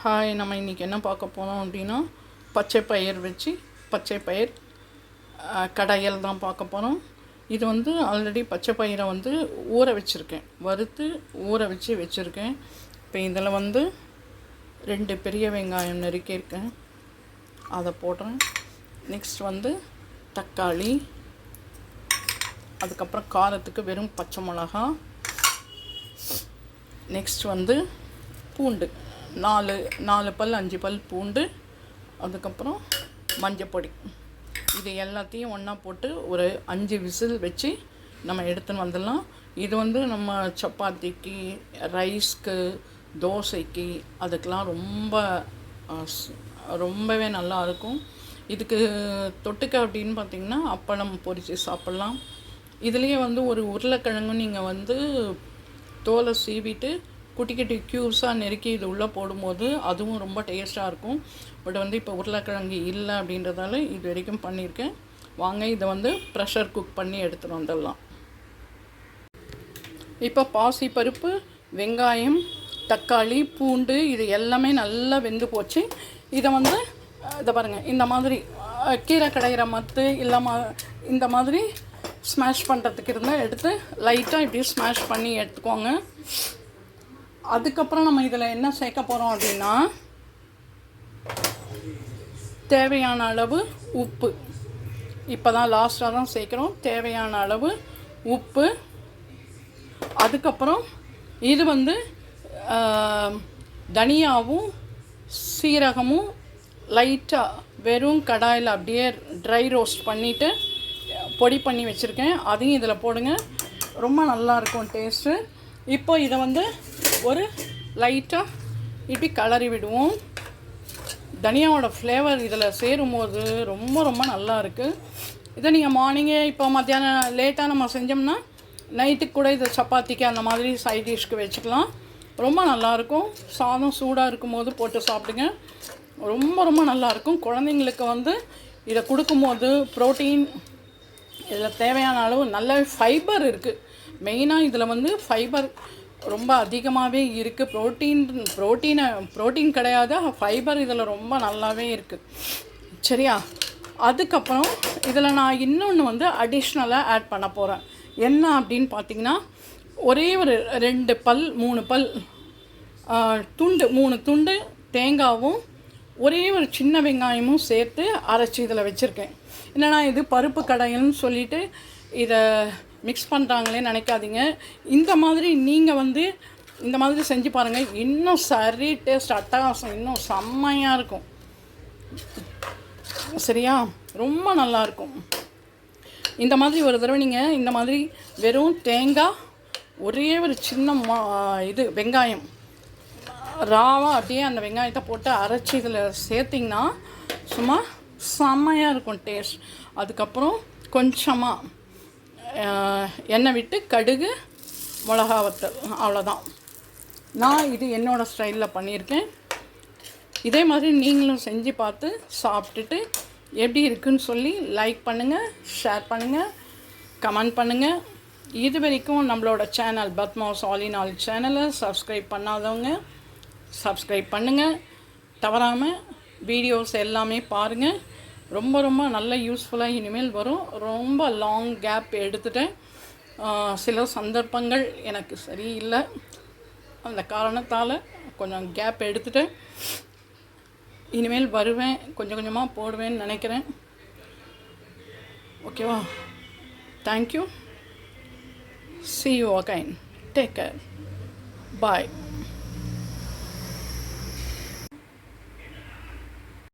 Hi நம்ம இன்றைக்கி என்ன பார்க்க போகிறோம் அப்படின்னா பச்சை பயிர் வச்சு பச்சை பயிர் கடையல் தான் பார்க்க போகிறோம் இது வந்து ஆல்ரெடி பச்சை பயிரை வந்து ஊற வச்சுருக்கேன். வறுத்து ஊற வச்சு வச்சுருக்கேன். இப்போ இதில் வந்து ரெண்டு பெரிய வெங்காயம் நறுக்கியிருக்கேன் அதை போடுறேன். நெக்ஸ்ட் வந்து தக்காளி. அதுக்கப்புறம் காரத்துக்கு வெறும் பச்சை மிளகா நெக்ஸ்ட் வந்து பூண்டு. நாலு நாலு பல் அஞ்சு பல் பூண்டு அதுக்கப்புறம் மஞ்சப்பொடி. இது எல்லாத்தையும் ஒன்றா போட்டு ஒரு அஞ்சு விசில் வச்சு நம்ம எடுத்துன்னு வந்துடலாம். இது வந்து நம்ம சப்பாத்திக்கு ரைஸ்க்கு தோசைக்கு அதுக்கெலாம் ரொம்ப ரொம்பவே நல்லா இருக்கும். இதுக்கு தொட்டுக்க அப்படின்னு பார்த்தீங்கன்னா அப்பளம் பொரித்து சாப்பிட்லாம். இதுலேயே வந்து ஒரு உருளைக்கிழங்கும் நீங்கள் வந்து தோலை சீவிட்டு குட்டி குட்டி க்யூஸாக நெருக்கி இது உள்ளே போடும்போது அதுவும் ரொம்ப டேஸ்ட்டாக இருக்கும். பட் வந்து இப்போ உருளைக்கிழங்கு இல்லை அப்படின்றதால இது வரைக்கும் பண்ணியிருக்கேன். வாங்க இதை வந்து ப்ரெஷர் குக் பண்ணி எடுத்துகிட்டு வந்துடலாம். இப்போ பாசி பருப்பு வெங்காயம் தக்காளி பூண்டு இது எல்லாமே நல்லா வெந்து போச்சு. இதை வந்து இதை பாருங்கள் இந்த மாதிரி கீரை கடையிற மத்து இல்லை மா இந்த மாதிரி ஸ்மாஷ் பண்ணுறதுக்கு இருந்தால் எடுத்து லைட்டாக இப்படி ஸ்மாஷ் பண்ணி எடுத்துக்கோங்க. அதுக்கப்புறம் நம்ம இதில் என்ன சேர்க்க போகிறோம் அப்படின்னா தேவையான அளவு உப்பு. இப்போ தான் லாஸ்ட்டாக தான் சேர்க்குறோம். தேவையான அளவு உப்பு. அதுக்கப்புறம் இது வந்து தனியாவும் சீரகமும் லைட்டாக வெறும் கடாயில் அப்படியே ட்ரை ரோஸ்ட் பண்ணிவிட்டு பொடி பண்ணி வச்சுருக்கேன். அதையும் இதில் போடுங்க. ரொம்ப நல்லாயிருக்கும் டேஸ்ட்டு இப்போ இதை வந்து ஒரு லைட்டாக இப்படி கலரி விடுவோம். தனியாவோட ஃப்ளேவர் இதில் சேரும்போது ரொம்ப ரொம்ப நல்லா இருக்குது இதை நீங்கள் மார்னிங்கே இப்போ மத்தியானம் லேட்டாக நம்ம செஞ்சோம்னா நைட்டுக்கு கூட இதை சப்பாத்திக்கு அந்த மாதிரி சைட் டிஷ்க்கு வச்சுக்கலாம். ரொம்ப நல்லாயிருக்கும் சாதம் சூடாக இருக்கும்போது போட்டு சாப்பிடுங்க. ரொம்ப ரொம்ப நல்லாயிருக்கும் குழந்தைங்களுக்கு வந்து இதை கொடுக்கும்போது ப்ரோட்டீன் இதில் தேவையான அளவு நல்ல ஃபைபர் இருக்குது மெயினாக இதில் வந்து ஃபைபர் ரொம்ப அதிகமாகவே இருக்குது ப்ரோட்டீன் ப்ரோட்டீனை ப்ரோட்டீன் கிடையாது. ஃபைபர் இதில் ரொம்ப நல்லாவே இருக்குது சரியா? அதுக்கப்புறம் இதில் நான் இன்னொன்று வந்து அடிஷ்னலாக ஆட் பண்ண போகிறேன் என்ன அப்படின்னு பார்த்தீங்கன்னா ஒரே ஒரு ரெண்டு பல் மூணு பல் துண்டு மூணு துண்டு தேங்காவும் ஒரே ஒரு சின்ன வெங்காயமும் சேர்த்து அரைச்சி இதில் வச்சுருக்கேன். என்னென்னா இது பருப்பு கடையல்னு சொல்லிட்டு இதை மிக்ஸ் பண்ணுறாங்களே நினைக்காதீங்க. இந்த மாதிரி நீங்கள் வந்து இந்த மாதிரி செஞ்சு பாருங்கள் இன்னும் சரி டேஸ்ட் அட்டகாசம் இன்னும் செம்மையாக இருக்கும். சரியா? ரொம்ப நல்லாயிருக்கும் இந்த மாதிரி ஒரு தடவை நீங்கள் இந்த மாதிரி வெறும் தேங்காய் ஒரே ஒரு சின்ன மா இது வெங்காயம். ராவாக அப்படியே அந்த வெங்காயத்தை போட்டு அரைச்சி இதில் சேர்த்திங்கன்னா சும்மா செம்மையாக இருக்கும் டேஸ்ட் அதுக்கப்புறம் கொஞ்சமாக எண்ணெய் விட்டு கடுகு மிளகா வத்தல். அவ்வளோதான் நான் இது என்னோடய ஸ்டைலில் பண்ணியிருக்கேன். இதே மாதிரி நீங்களும் செஞ்சு பார்த்து சாப்பிட்டுட்டு எப்படி இருக்குன்னு சொல்லி லைக் பண்ணுங்கள் ஷேர் பண்ணுங்கள் கமெண்ட் பண்ணுங்கள் இது வரைக்கும் நம்மளோட channel Padmas all in all in all சேனலை சப்ஸ்கிரைப் பண்ணாதவங்க சப்ஸ்கிரைப் பண்ணுங்கள் தவறாமல் வீடியோஸ் எல்லாமே பாருங்கள் ரொம்ப ரொம்ப நல்ல யூஸ்ஃபுல்லாக இனிமேல் வரும். ரொம்ப லாங் கேப் எடுத்துட்டேன். சில சந்தர்ப்பங்கள் எனக்கு சரியில்லை. அந்த காரணத்தால் கொஞ்சம் கேப் எடுத்துட்டேன். இனிமேல் வருவேன். கொஞ்சம் கொஞ்சமாக போடுவேன்னு நினைக்கிறேன். ஓகேவா thank you see you again take care bye